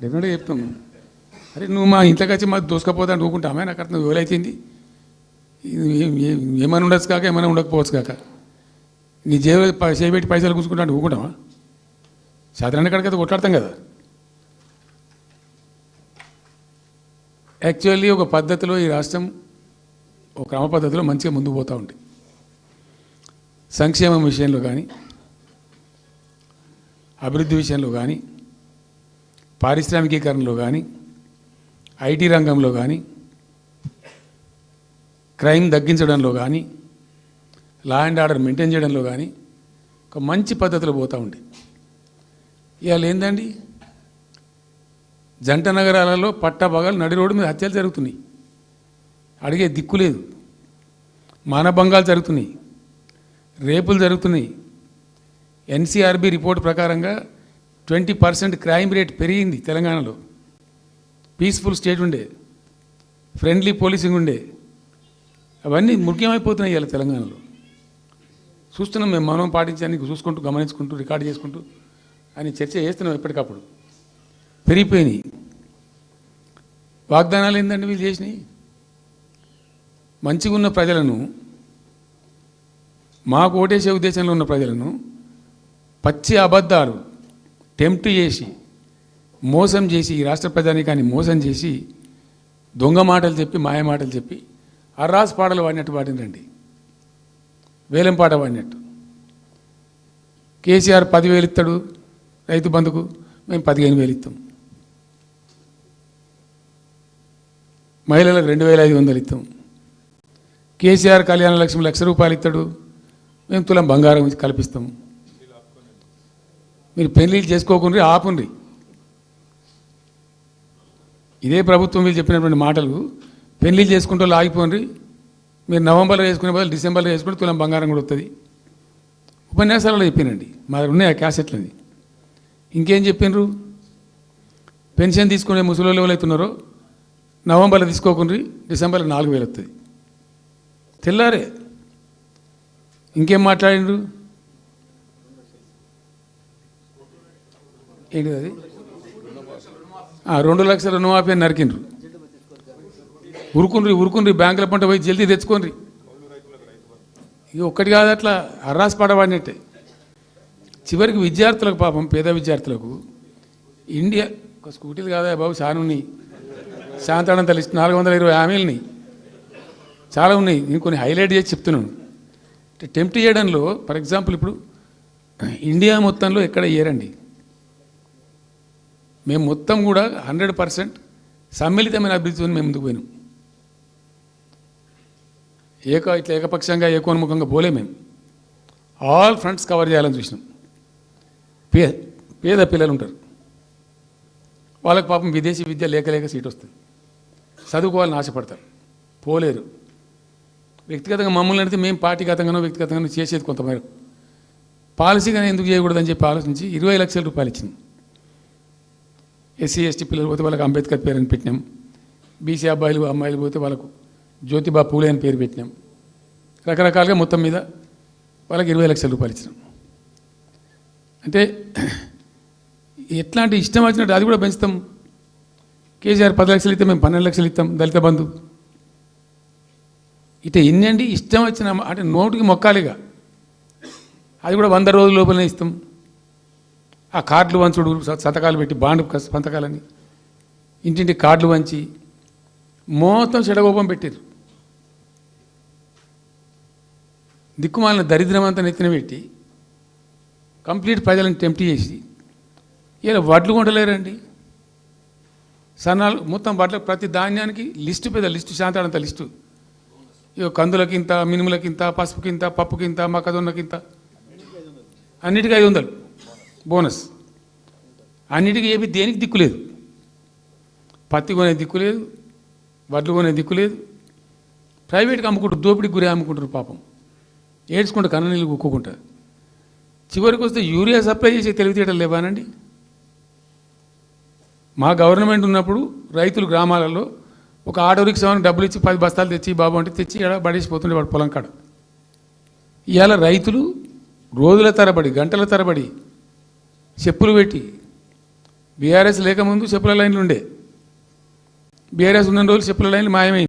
డెఫినెట్గా చెప్తాము అరే నువ్వు మా ఇంట్లోకి వచ్చి మాకు దోసుకపోతా నువ్వుకుంటామే నాకు అర్థం వేలైతుంది ఏమైనా ఉండొచ్చు కాక ఏమైనా ఉండకపోవచ్చు కాక. నీ జేబు ప- చేయబెట్టి పైసలు కూర్చుకుంటా నువ్వుకుంటావా సాధారణ కడితే కొట్లాడతాం కదా. యాక్చువల్లీ ఒక పద్ధతిలో ఈ రాష్ట్రం ఒక క్రమ పద్ధతిలో మంచిగా ముందుకు పోతూ ఉంది. సంక్షేమం విషయంలో కానీ అభివృద్ధి విషయంలో కానీ పారిశ్రామికీకరణలో కానీ ఐటీ రంగంలో కానీ క్రైమ్ తగ్గించడంలో కానీ లా అండ్ ఆర్డర్ మెయింటైన్ చేయడంలో కానీ ఒక మంచి పద్ధతిలో పోతూ ఉండే. ఇవాళ ఏందండి? జంట నగరాలలో పట్టభాగాలు నడి రోడ్డు మీద హత్యలు జరుగుతున్నాయి. అడిగే దిక్కు లేదు. మానభంగాలు జరుగుతున్నాయి. రేపులు జరుగుతున్నాయి. ఎన్సీఆర్బి రిపోర్ట్ ప్రకారంగా ట్వంటీ పర్సెంట్ క్రైమ్ రేట్ పెరిగింది తెలంగాణలో. పీస్ఫుల్ స్టేట్ ఉండే ఫ్రెండ్లీ పోలీసింగ్ ఉండే అవన్నీ ముఖ్యమైపోతున్నాయి ఇలా తెలంగాణలో. చూస్తున్నాం మేము మనం పాటించడానికి చూసుకుంటూ గమనించుకుంటూ రికార్డు చేసుకుంటూ అని చర్చ చేస్తున్నాం ఎప్పటికప్పుడు. పెరిగిపోయినాయి. వాగ్దానాలు ఏంటంటే వీళ్ళు చేసినాయి మంచిగా ఉన్న ప్రజలను మాకు ఓటేసే ఉద్దేశంలో ఉన్న ప్రజలను పచ్చి అబద్ధాలు టెంప్ట్ చేసి మోసం చేసి ఈ రాష్ట్ర కానీ మోసం చేసి దొంగ మాటలు చెప్పి మాయ మాటలు చెప్పి అర్రాస్ పాటలు వాడినట్టు పాడినండి వేలం పాట వాడినట్టు. కేసీఆర్ పదివేలు ఇస్తాడు రైతు బంధుకు మేము పదిహేను వేలు ఇస్తాం మహిళలకు రెండు వేల ఐదు వందలు ఇస్తాం కేసీఆర్ కళ్యాణ లక్ష్మి లక్ష రూపాయలు ఇస్తాడు మేము తులం బంగారం కల్పిస్తాము కల్పిస్తాం. మీరు పెళ్ళిళ్ళు చేసుకోకుండా ఆపుండ్రి. ఇదే ప్రభుత్వం మీరు చెప్పినటువంటి మాటలు పెళ్ళి చేసుకుంటూ ఆగిపోండి మీరు నవంబర్లో చేసుకునే బదులు డిసెంబర్లో చేసుకుంటే తులం బంగారం కూడా వస్తుంది ఉపన్యాసాలలో చెప్పినండి మా దగ్గర ఉన్నాయి ఆ క్యాసెట్లని ఇంకేం చెప్పిండ్రు పెన్షన్ తీసుకునే ముసలి ఎవరైతున్నారో నవంబర్లో తీసుకోకుండా డిసెంబర్లో నాలుగు వేలు వస్తుంది తెల్లారే. ఇంకేం మాట్లాడిండ్రు? ఏంటిది అది? ఆ, రెండు లక్షల రుణమాఫీ అని నరికిండ్రు. ఉరుకుండ్రి ఉరుకుండ్రి బ్యాంకుల పంట పోయి జల్దీ తెచ్చుకోండి ఇక ఒక్కటి కాదు అట్లా అర్రాస్ పడబడినట్టే చివరికి విద్యార్థులకు పాపం పేద విద్యార్థులకు ఇండియా ఒక స్కూటీలు కాదా బాబు? చాలా ఉన్నాయి. శాంతాడంత తల్లి నాలుగు వందల ఇరవై హామీలని చాలా ఉన్నాయి. నేను కొన్ని హైలైట్ చేసి చెప్తున్నాను. టెంప్ట్ చేయడంలో ఫర్ ఎగ్జాంపుల్ ఇప్పుడు ఇండియా మొత్తంలో ఎక్కడ ఇయ్యరండి మేము మొత్తం కూడా హండ్రెడ్ పర్సెంట్ సమ్మిళితమైన అభివృద్ధితో మేము ముందుకు పోయినాం. ఏక ఇట్లా ఏకపక్షంగా ఏకోన్ముఖంగా పోలే మేము. ఆల్ ఫ్రంట్స్ కవర్ చేయాలని చూసినాం. పే పేద పిల్లలు ఉంటారు. వాళ్ళకి పాపం విదేశీ విద్య లేక లేక సీట్ వస్తుంది. చదువుకోవాలని ఆశపడతారు. పోలేరు. వ్యక్తిగతంగా మమ్మల్ని అడిగితే మేము పార్టీగతంగానో వ్యక్తిగతంగానో చేసేది కొంతమేరకు. పాలసీగానే ఎందుకు చేయకూడదని చెప్పి ఆలోచించి ఇరవై లక్షల రూపాయలు ఇచ్చింది. ఎస్సీ ఎస్టీ పిల్లలు పోతే వాళ్ళకి అంబేద్కర్ పేరు అని పెట్టినాం. బీసీ అబ్బాయిలు అమ్మాయిలు పోతే వాళ్ళకు జ్యోతిబా పూలే అని పేరు పెట్టినాం. రకరకాలుగా మొత్తం మీద వాళ్ళకి ఇరవై లక్షల రూపాయలు ఇచ్చినాం. అంటే ఎట్లాంటి ఇష్టం వచ్చినట్టు అది కూడా పెంచుతాం. కేసీఆర్ పది లక్షలు ఇస్తే మేము పన్నెండు లక్షలు ఇస్తాం దళిత బంధు. ఇట ఎన్ని అండి ఇష్టం వచ్చిన అంటే నోటికి మొక్కాలిగా. అది కూడా వంద రోజుల లోపలనే ఇస్తాం. ఆ కార్డులు వంచుడు సంతకాలు పెట్టి బాండ్ సంతకాలని. ఇంటింటి కార్డులు వంచి మొత్తం చెడగోపం పెట్టారు దిక్కుమాలిన దరిద్రం అంతా నెత్తిన పెట్టి కంప్లీట్ ప్రజలను టెంప్ట్ చేసి ఇలా వడ్లు కొంటలేరండి. సన్నాలు మొత్తం వడ్ల ప్రతి ధాన్యానికి లిస్టు పెద్ద లిస్టు శాంతాడంత లిస్టు. ఇక కందులకింత మినుములకింత పసుపుకింత పప్పుకింత మొక్కజొన్నకింత. అన్నిటికీ ఐదు వందలు. బోనస్. అన్నిటికీ ఏమి దేనికి దిక్కు లేదు. పత్తి కొనే దిక్కు లేదు వడ్లు కొనే దిక్కు లేదు. ప్రైవేట్గా అమ్ముకుంటారు దోపిడీకి గురి అమ్ముకుంటారు పాపం. ఏడ్చుకుంటూ కన్న నీళ్ళు కుక్కుంటారు చివరికి వస్తే యూరియా సప్లై చేసే తెలివితేటలు లేవానండి. మా గవర్నమెంట్ ఉన్నప్పుడు రైతులు గ్రామాలలో ఒక ఆటో రిక్షాని డబ్బులు ఇచ్చి పది బస్తాలు తెచ్చి బాబు అంటే తెచ్చి ఇక్కడ పడేసిపోతుండే వాడు పొలం కాడ. ఇవాళ రైతులు రోజుల తరబడి గంటల తరబడి చెప్పులు పెట్టి. బీఆర్ఎస్ లేకముందు చెప్పుల లైన్లు ఉండే బీఆర్ఎస్ ఉన్న రోజులు చెప్పుల లైన్లు మాయమైంది